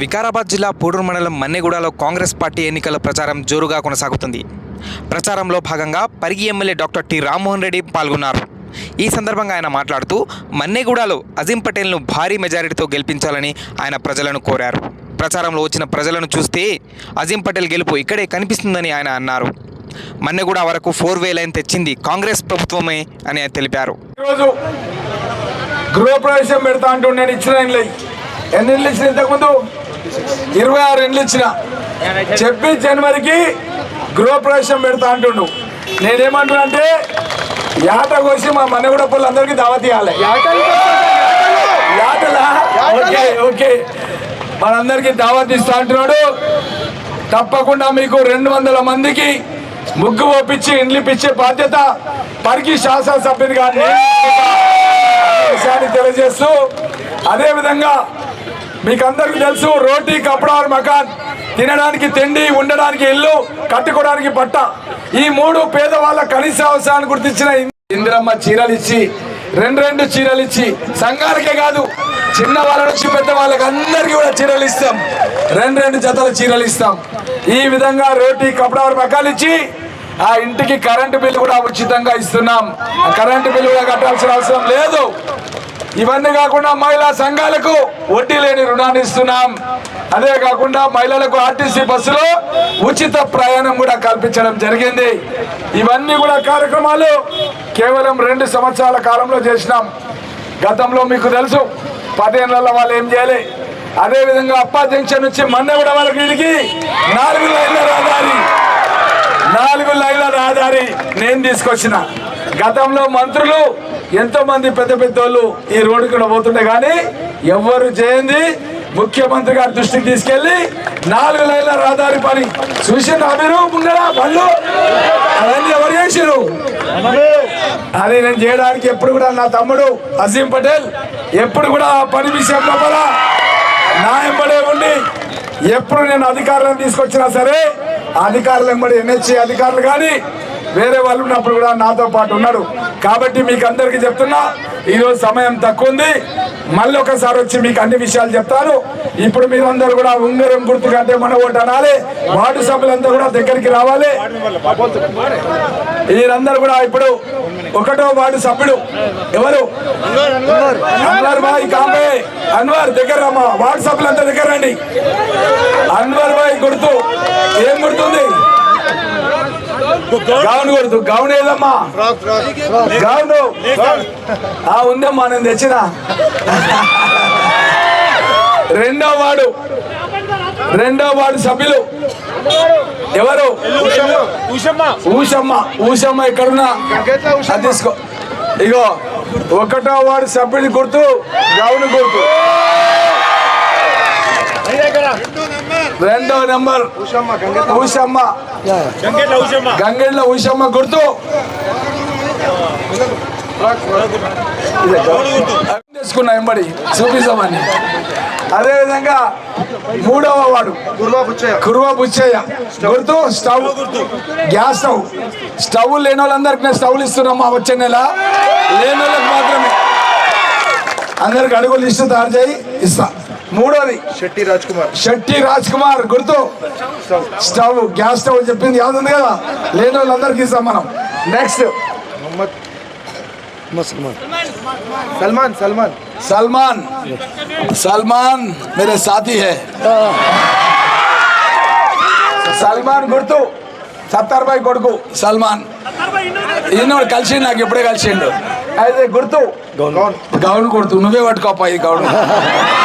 వికారాబాద్ జిల్లా పూడూరు మండలం మన్నెగూడలో కాంగ్రెస్ పార్టీ ఎన్నికల ప్రచారం జోరుగా కొనసాగుతుంది. ప్రచారంలో భాగంగా Parigi MLA doctor T Rammohan Reddy పాల్గొన్నారు. ఈ సందర్భంగా ఆయన మాట్లాడుతూ మన్నెగూడలో అజీం పటేల్ను భారీ మెజారిటీతో గెలిపించాలని ఆయన ప్రజలను కోరారు. ప్రచారంలో వచ్చిన ప్రజలను చూస్తే అజీం పటేల్ గెలుపు ఇక్కడే కనిపిస్తుందని ఆయన అన్నారు. మన్నెగూడ వరకు ఫోర్ వే లైన్ తెచ్చింది కాంగ్రెస్ ప్రభుత్వమే అని తెలిపారు. గృహ గృహప్రవేశం పెడతా అంటూ నేను ఇచ్చిన ఎన్ని ఇచ్చిన ఇంతకుముందు? ఇరవై ఆరు ఇండ్లు ఇచ్చిన. చెప్పి జనవరికి గృహప్రవేశం పెడతా అంటుండు. నేనేమంటున్నా అంటే యాట కోసి మా మన్నగూడ అందరికీ దావత్ ఇవ్వాలి యాటలా? Okay okay. మనందరికీ దావత్ ఇస్తా అంటున్నాడు. తప్పకుండా మీకు రెండు వందల మందికి ముగ్గు ఒప్పించి ఇండ్లిపించే బాధ్యత పరికి శాసనసభ్యునిగా నేను. తెలియజేస్తూ అదేవిధంగా మీకు అందరికీ తెలుసు రోటీ కపడార్ మకాన్. తినడానికి తిండి ఉండడానికి ఇల్లు కట్టుకోవడానికి బట్ట. ఈ మూడు పేదవాళ్ళ కనీస అవసరాన్ని గుర్తించిన ఇందిరమ్మ చీరలు ఇచ్చి రెండు రెండు చీరలు ఇచ్చి సంఘాలకే కాదు చిన్న వాళ్ళ నుంచి పెద్ద వాళ్ళకి అందరికీ కూడా చీరలు ఇస్తాం రెండు రెండు జతల చీరలు ఇస్తాం ఈ విధంగా రోటీ కపడార్ మకాలు ఇచ్చి ఆ ఇంటికి కరెంటు బిల్లు కూడా ఉచితంగా ఇస్తున్నాం. కరెంటు బిల్లు కూడా కట్టాల్సిన అవసరం లేదు. ఇవన్నీ కాకుండా మహిళా సంఘాలకు వడ్డీ లేని రుణాన్ని ఇస్తున్నాం. అదే కాకుండా మహిళలకు ఆర్టీసీ బస్సులో ఉచిత ప్రయాణం కూడా కల్పించడం జరిగింది. ఇవన్నీ కూడా కార్యక్రమాలు కేవలం రెండు సంవత్సరాల కాలంలో చేసినాం. గతంలో మీకు తెలుసు పదేళ్ళలో వాళ్ళు ఏం చేయాలి? అదేవిధంగా అప్పా జంక్షన్ నుంచి మన్నెగూడ వరకు ఇడికి నాలుగు లైన్ల రహదారి నాలుగు లైన్ల రహదారి నేను తీసుకొచ్చిన. గతంలో మంత్రులు ఎంతో మంది పెద్ద పెద్దోళ్ళు ఈ రోడ్డు కూడా పోతుండే కానీ ఎవరు చేయండి ముఖ్యమంత్రి గారి దృష్టికి తీసుకెళ్ళి నాలుగు లైన్ల రహదారి పని చూసిండ్రా మీరు? ముందర పనులు అవన్నీ ఎవరు చేసిరు అది నేను చేయడానికి ఎప్పుడు కూడా నా తమ్ముడు అజీం పటేల్ ఎప్పుడు కూడా పని విషయం లోపల నా ఉండి ఎప్పుడు నేను అధికారులను తీసుకొచ్చినా సరే ఆ అధికారులు ఎంబడి ఎన్హెచ్ఏ అధికారులు కానీ వేరే వాళ్ళు ఉన్నప్పుడు కూడా నాతో పాటు ఉన్నాడు కాబట్టి మీకు అందరికీ చెప్తున్నా ఈరోజు సమయం తక్కువ ఉంది. మళ్ళీ ఒకసారి వచ్చి మీకు అన్ని విషయాలు చెప్తాను. ఇప్పుడు మీరందరూ కూడా ఉంగరం గుర్తు కంటే మన ఓటు అనాలి. వార్డు సభ్యులంతా కూడా దగ్గరికి రావాలి. వీరందరూ కూడా ఇప్పుడు ఒకటో వార్డు సభ్యుడు ఎవరు? అన్వర్ భాయ్ కాంబే. అన్వర్ దగ్గర రమ్మా వార్డు సభ్యులంతా దగ్గర రండి. అన్వర్ భాయ్ గుర్తు. ఏం గుర్తుంది? గౌన్ గుర్తు గౌన్ ఏదమ్మా? గౌన్ ఆ ఉందమ్మా నేను తెచ్చిన. రెండో వాడు. రెండో వార్డు సభ్యులు. ఎవరు? ఊషమ్మ. ఊషమ్మ. ఎక్కడున్నా? అది తీసుకో. ఇగో ఒకటో వాడు సభ్యుడి గుర్తు గౌను గుర్తు. రెండో నెంబర్ ఊషమ్మ గంగెళ్ళ ఊషమ్మ. గుర్తు. తీసుకున్నా ఎంబడి చూపిస్తామని. అదే విధంగా మూడవ వాడు కురువ బుచ్చయ్య. గుర్తు? స్టవ్. Gas stove. స్టవ్ లేని వాళ్ళందరికి నేను స్టవ్లు ఇస్తున్నామా వచ్చే నెల. లేని వాళ్ళకి మాత్రమే. అందరికి అడుగులు లిస్టు తయారు చేయి ఇస్తా. మూడోది శెట్టి రాజ్ కుమార్ శెట్టి రాజ్ కుమార్ గుర్తు స్టవ్ గ్యాస్ స్టవ్ చెప్పింది యాద ఉంది కదా లేని వాళ్ళందరికి ఇస్తాం మనం నెక్స్ట్ మొహమ్మద్ ముసల్మాన్ సల్మాన్ సల్మాన్ सलमान सलमान मेरे साथी है సల్మాన్ గుర్తు సత్తార్ బాయ్ కొడుకు సల్మాన్ ఈయనోడు కలిసిండు నాకు ఎప్పుడే కలిసిండు అయితే గుర్తు గౌన్ గౌన్ కొడుతు నువ్వే పట్టుకోపా ఈ గౌన్ నెక్స్ట్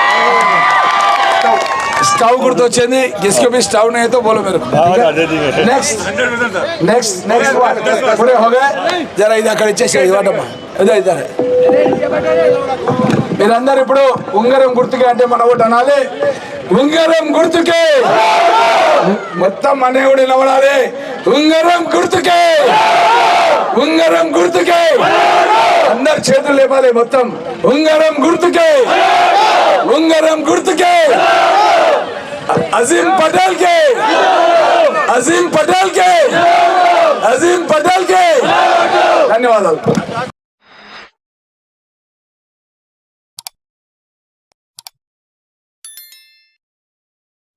స్టవ్ గుర్తు వచ్చింది भी స్టవ్ नहीं బోలో మీరు next next next next next next ఇది అక్కడ ఇచ్చేసాడు ఇవ్వటమ్మా ఇదే మీరందరూ ఇప్పుడు ఉంగరం గుర్తుకే అంటే మన ఒకటి అనాలి. ఉంగరం గుర్తుకే. మొత్తం మనే కూడా నిలబడాలి ఉంగరం గుర్తుకే. ఉంగరం గుర్తుకే. అందరు చేతులు లేపాలి మొత్తం. ఉంగరం గుర్తుకే. ఉంగరం గుర్తుకే. अजीम पटेल के। अजीम पटेल के। अजीम पटेल के। धन्यवाद।